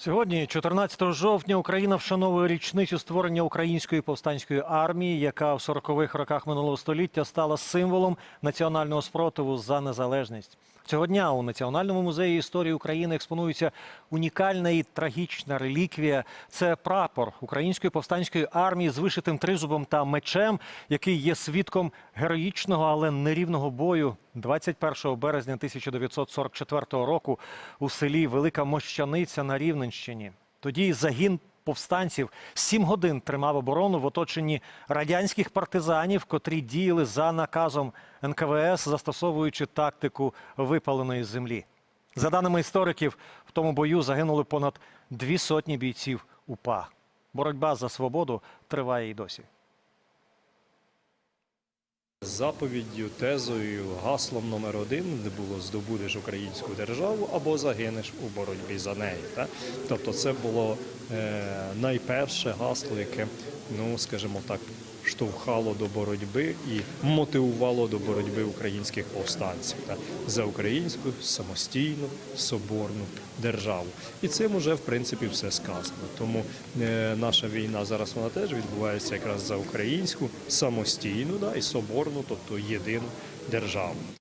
Сьогодні, 14 жовтня, Україна вшановує річницю створення української повстанської армії, яка в 40-х роках минулого століття стала символом національного спротиву за незалежність. Цього дня у Національному музеї історії України експонується унікальна і трагічна реліквія. Це прапор української повстанської армії з вишитим тризубом та мечем, який є свідком героїчного, але нерівного бою 21 березня 1944 року у селі Велика Мощаниця на Рівненщині. Тоді загін повстанців сім годин тримав оборону в оточенні радянських партизанів, котрі діяли за наказом НКВС, застосовуючи тактику випаленої землі. За даними істориків, в тому бою загинули понад дві сотні бійців УПА. Боротьба за свободу триває і досі. Заповіддю, тезою, гаслом номер один було здобудеш українську державу або загинеш у боротьбі за неї. Тобто це було найперше гасло, яке, ну скажімо так, штовхало до боротьби і мотивувало до боротьби українських повстанців так? за українську самостійну соборну державу. І цим уже в принципі все сказано. Тому е, наша війна зараз вона теж відбувається якраз за українську самостійну да, і соборну, тобто єдину державу.